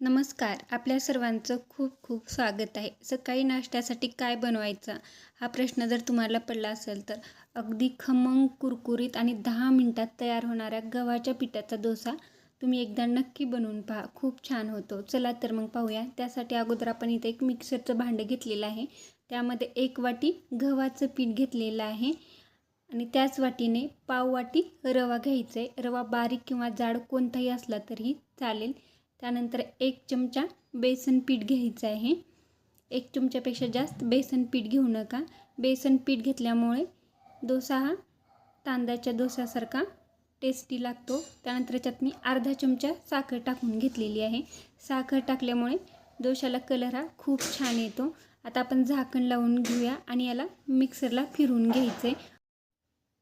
नमस्कार. आपल्या सर्वांचं खूप खूप स्वागत आहे. सकाळी नाश्त्यासाठी काय बनवायचा? हा प्रश्न जर तुम्हाला पडला असेल तर अगदी खमंग कुरकुरीत आणि दहा मिनटात तयार होणाऱ्या गव्हाच्या पिठाचा डोसा तुम्ही एकदा नक्की बनवून पहा. खूप छान होतो. चला तर मग पाहूया. त्यासाठी अगोदर आपण इथे एक मिक्सरचं भांडं घेतलेलं आहे. त्यामध्ये एक वाटी गव्हाचं पीठ घेतलेलं आहे आणि त्याच वाटीने पाव वाटी रवा घ्यायचा आहे रवा बारीक किंवा जाड कोणताही असला तरी चालेल. त्यानंतर एक चमचा बेसन पीठ घ्यायचं आहे. एक चमच्यापेक्षा जास्त बेसन पीठ घेऊ नका. बेसन पीठ घेतल्यामुळे डोसा हा तांदळाच्या डोस्यासारखा टेस्टी लागतो. त्यानंतर याच्यात मी अर्धा चमचा साखर टाकून घेतलेली आहे. साखर टाकल्यामुळे डोशाला कलर हा खूप छान येतो. आता आपण झाकण लावून घेऊया आणि याला मिक्सरला फिरवून घ्यायचं आहे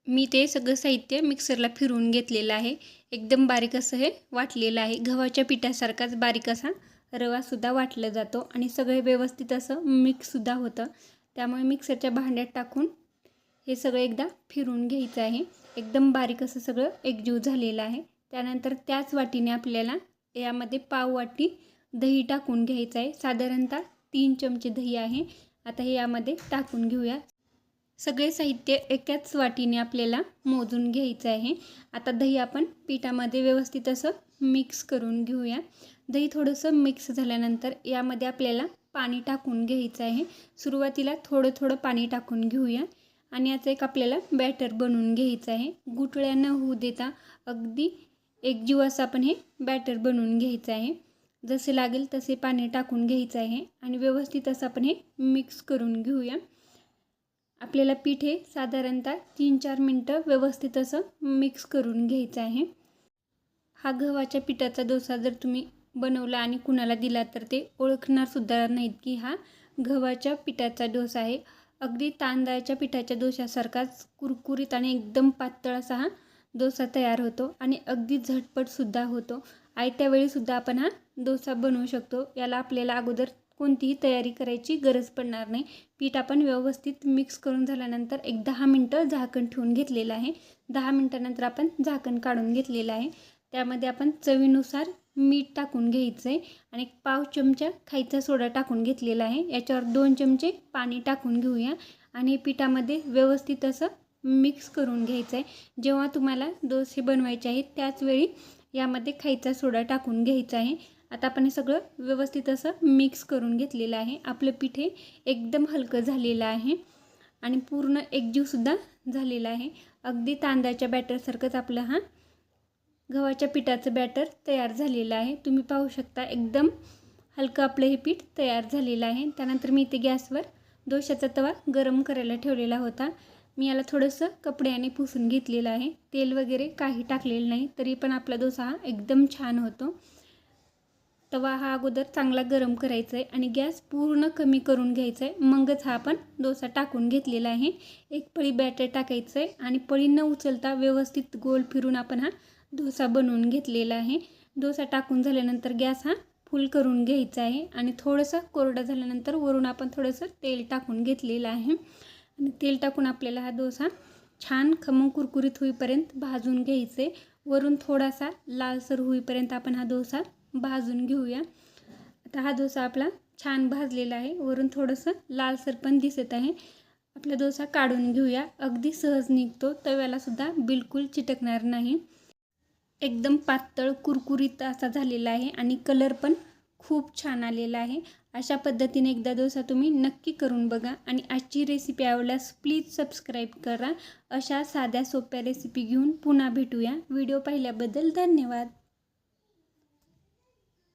मी ते सगळं साहित्य मिक्सरला फिरवून घेतलेलं आहे. एकदम बारीक असं हे वाटलेलं आहे. गव्हाच्या पिठासारखाच बारीक असा रवासुद्धा वाटला जातो आणि सगळे व्यवस्थित असं मिक्ससुद्धा होतं. त्यामुळे मिक्सरच्या भांड्यात टाकून हे सगळं एकदा फिरून घ्यायचं आहे. एकदम बारीक असं सगळं एकजीव झालेलं आहे. त्यानंतर त्याच वाटीने आपल्याला यामध्ये पाव वाटी दही टाकून घ्यायचं आहे. साधारणतः तीन चमचे दही आहे. आता हे यामध्ये टाकून घेऊया. सगळे साहित्य एकाच वाटीने आपल्याला मोजून घ्यायचं आहे. आता दही आपण पिठामध्ये व्यवस्थित असं मिक्स करून घेऊया. दही थोडंसं मिक्स झाल्यानंतर यामध्ये आपल्याला पाणी टाकून घ्यायचं आहे. सुरुवातीला थोडं थोडं पाणी टाकून घेऊया. आणि याचं एक आपल्याला बॅटर बनवून घ्यायचं आहे. गुटळ्या न होऊ देता अगदी एकजीव असं आपण हे बॅटर बनवून घ्यायचं आहे. जसे लागेल तसे पाणी टाकून घ्यायचं आहे. आणि व्यवस्थित असं आपण हे मिक्स करून घेऊया. आपल्याला पीठ हे साधारणतः तीन चार मिनटं व्यवस्थित असं मिक्स करून घ्यायचं आहे. हा गव्हाच्या पिठाचा डोसा जर तुम्ही बनवला आणि कुणाला दिला तर ते ओळखणारसुद्धा नाहीत की हा गव्हाच्या पिठाचा डोसा आहे. अगदी तांदळाच्या पिठाच्या डोशासारखाच कुरकुरीत आणि एकदम पातळ असा हा डोसा तयार होतो आणि अगदी झटपटसुद्धा होतो. आयत्या वेळीसुद्धा आपण हा डोसा बनवू शकतो. याला आपल्याला अगोदर कोणतीही तयारी करायची गरज पडणार नाही. पीठ आपण व्यवस्थित मिक्स करून झाल्यानंतर एक दहा मिनटं झाकण ठेवून घेतलेलं आहे. दहा मिनटानंतर आपण झाकण काढून घेतलेलं आहे. त्यामध्ये आपण चवीनुसार मीठ टाकून घ्यायचं आहे आणि पाव चमचा खायचा सोडा टाकून घेतलेला आहे. याच्यावर दोन चमचे पाणी टाकून घेऊया आणि पिठामध्ये व्यवस्थित असं मिक्स करून घ्यायचं आहे जेव्हा तुम्हाला डोसे बनवायचे आहेत त्याचवेळी यामध्ये खायचा सोडा टाकून घ्यायचा आहे. आता आपण हे सगळं व्यवस्थित असं मिक्स करून घेतलेलं आहे. आपलं पीठ हे एकदम हलकं झालेलं आहे आणि पूर्ण एकजीवसुद्धा झालेला आहे. अगदी तांदळाच्या बॅटरसारखंच आपलं हा गव्हाच्या पिठाचं बॅटर तयार झालेलं आहे. तुम्ही पाहू शकता एकदम हलकं आपलं हे पीठ तयार झालेलं आहे. त्यानंतर मी इथे गॅसवर दोशाचा तवा गरम करायला ठेवलेला होता. मी याला थोडंसं कपड्याने पुसून घेतलेलं आहे. तेल वगैरे काही टाकलेलं नाही तरी पण आपला डोसा हा एकदम छान होतो. तवा हा अगोदर चांगला गरम करायचा आहे आणि गॅस पूर्ण कमी करून घ्यायचा आहे मगच हा आपण डोसा टाकून घेतलेला आहे. एक पळी बॅटर टाकायचं आहे आणि पळी न उचलता व्यवस्थित गोल फिरून आपण हा डोसा बनवून घेतलेला आहे. डोसा टाकून झाल्यानंतर गॅस हा फुल करून घ्यायचा आहे आणि थोडंसं कोरडं झाल्यानंतर वरून आपण थोडंसं तेल टाकून घेतलेलं आहे. आणि तेल टाकून आपल्याला हा डोसा छान खमंग कुरकुरीत होईपर्यंत भाजून घ्यायचं आहे वरून थोडासा लालसर होईपर्यंत आपण हा डोसा भाजून घेऊया. आता हा डोसा आपला छान भाजलेला आहे. वरून थोडंसं लालसर पण दिसत आहे. आपला डोसा काढून घेऊया. अगदी सहज निघतो. तव्यालासुद्धा बिलकुल चिटकणार नाही. एकदम पातळ कुरकुरीत असा झालेला आहे आणि कलर पण खूप छान आलेला आहे. अशा पद्धतीने एकदा डोसा तुम्ही नक्की करून बघा आणि आजची रेसिपी आवडल्यास प्लीज सबस्क्राईब करा. अशा साध्या सोप्या रेसिपी घेऊन पुन्हा भेटूया. व्हिडिओ पाहिल्याबद्दल धन्यवाद.